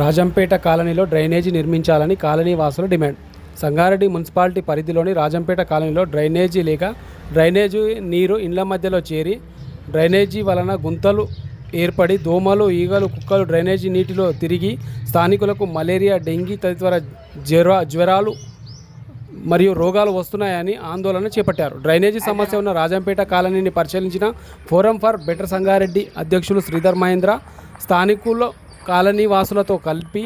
రాజంపేట కాలనీలో డ్రైనేజీ నిర్మించాలని కాలనీ వాసుల డిమాండ్. సంగారెడ్డి మున్సిపాలిటీ పరిధిలోని రాజంపేట కాలనీలో డ్రైనేజీ లేక డ్రైనేజీ నీరు ఇండ్ల మధ్యలో చేరి డ్రైనేజీ వలన గుంతలు ఏర్పడి దోమలు ఈగలు కుక్కలు డ్రైనేజీ నీటిలో తిరిగి స్థానికులకు మలేరియా డెంగీ తదితర జ్వర జ్వరాలు మరియు రోగాలు వస్తున్నాయని ఆందోళన చేపట్టారు. డ్రైనేజీ సమస్య ఉన్న రాజంపేట కాలనీని పరిశీలించిన ఫోరం ఫర్ బెటర్ సంగారెడ్డి అధ్యక్షులు శ్రీధర్ మహేంద్ర స్థానికుల్లో కాలనీ వాసులతో కలిపి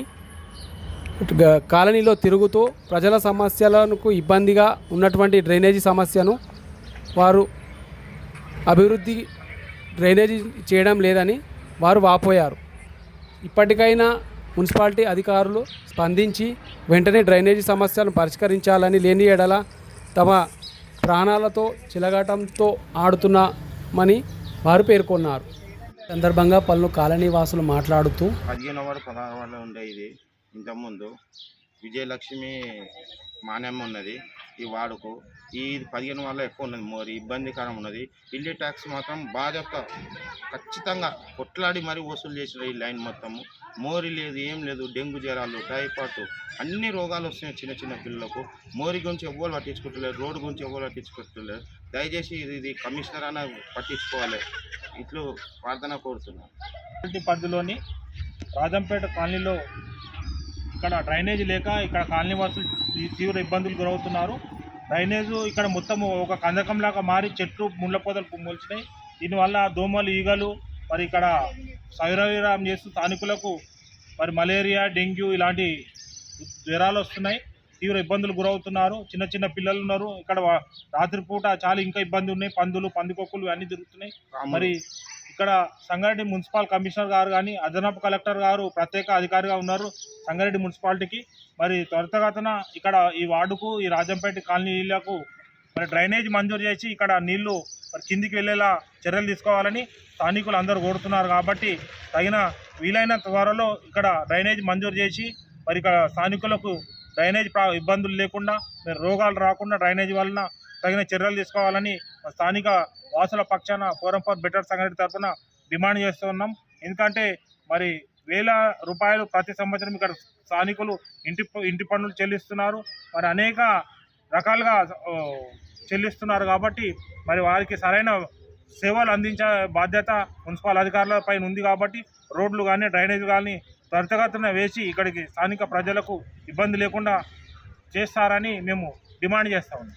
కాలనీలో తిరుగుతూ ప్రజల సమస్యలకు ఇబ్బందిగా ఉన్నటువంటి డ్రైనేజీ సమస్యను వారు అభివృద్ధి డ్రైనేజీ చేయడం లేదని వారు వాపోయారు. ఇప్పటికైనా మున్సిపాలిటీ అధికారులు స్పందించి వెంటనే డ్రైనేజీ సమస్యలను పరిష్కరించాలని లేని ఎడల తమ ప్రాణాలతో చిలగటంతో ఆడుతున్నామని వారు పేర్కొన్నారు. సందర్భంగా పలు కాలనీ వాసులు మాట్లాడుతూ పదిహేను వాడు పదహారు వాడు ఉండే ఇది ఇంతకుముందు విజయలక్ష్మి మానేమ్మ ఉన్నది. ఈ వాడుకు. ఈ పదిహేను వల్ల ఎక్కువ ఉన్నది మరి ఇబ్బందికరం ఉన్నది. ఇల్లు ట్యాక్స్ మాత్రం బాధ్యత ఖచ్చితంగా కొట్లాడి మరీ వసూలు చేసిన ఈ లైన్ మొత్తము మోరి లేదు ఏం లేదు డెంగ్యూ జ్వరాలు టైఫాయిడ్ అన్ని రోగాలు వస్తున్నాయి చిన్న చిన్న పిల్లలకు. మోరి గురించి ఎవ్వరు పట్టించుకుంటలేరు రోడ్డు గురించి ఎవ్వరు పట్టించుకుంటలేరు దయచేసి ఇది ఇది కమిషనర్ అన్న పట్టించుకోవాలి. ఇట్లు ప్రార్థన కోరుతున్నాను. పరిధిలోని రాజంపేట కాలనీలో ఇక్కడ డ్రైనేజ్ లేక ఇక్కడ కాలనీ వాసులు తీ- తీవ్ర ఇబ్బందులు గురవుతున్నారు. డ్రైనేజ్ ఇక్కడ మొత్తం ఒక కందకంలాగా మారి చెట్లు ముళ్ళ పొదలు మొలిచినాయి. దీనివల్ల దోమలు ఈగలు మరి ఇక్కడ సైరవిరాం చేస్తూ స్థానికులకు మరి మలేరియా డెంగ్యూ ఇలాంటి జ్వరాలు వస్తున్నాయి. తీవ్ర ఇబ్బందులు గురవుతున్నారు. చిన్న చిన్న పిల్లలు ఉన్నారు. ఇక్కడ రాత్రిపూట చాలా ఇంకా ఇబ్బంది ఉన్నాయి. పందులు పందికొక్కులు అన్నీ తిరుగుతున్నాయి. మరి ఇక్కడ సంగారెడ్డి మున్సిపల్ కమిషనర్ గారు కానీ అదనపు కలెక్టర్ గారు ప్రత్యేక అధికారిగా ఉన్నారు సంగారెడ్డి మున్సిపాలిటీకి. మరి త్వరితగతన ఇక్కడ ఈ వార్డుకు ఈ రాజంపేట కాలనీలకు మరి డ్రైనేజ్ మంజూరు చేసి ఇక్కడ నీళ్ళు మరి కిందికి వెళ్ళేలా చర్యలు తీసుకోవాలని స్థానికులు అందరూ కోరుతున్నారు కాబట్టి తగిన వీలైన త్వరలో ఇక్కడ డ్రైనేజ్ మంజూరు చేసి మరి ఇక్కడ స్థానికులకు డ్రైనేజ్ ఇబ్బందులు లేకుండా మరి రోగాలు రాకుండా డ్రైనేజ్ వలన తగిన చర్యలు తీసుకోవాలని స్థానిక వాసుల పక్షాన ఫోరం ఫర్ బెటర్ సంఘటన తరఫున డిమాండ్ చేస్తున్నాం ఎందుకంటే మరి వేల రూపాయలు ప్రతి సంవత్సరం ఇక్కడ స్థానికులు ఇంటి ప- ఇంటి పన్నులు చెల్లిస్తున్నారు. మరి అనేక రకాలుగా చెల్లిస్తున్నారు కాబట్టి మరి వారికి సరైన సేవలు అందించే బాధ్యత మున్సిపల్ అధికారుల పైన ఉంది కాబట్టి రోడ్లు కానీ డ్రైనేజ్ కానీ త్వరితగతిన వేసి ఇక్కడికి స్థానిక ప్రజలకు ఇబ్బంది లేకుండా చేస్తారని మేము డిమాండ్ చేస్తా ఉన్నాం.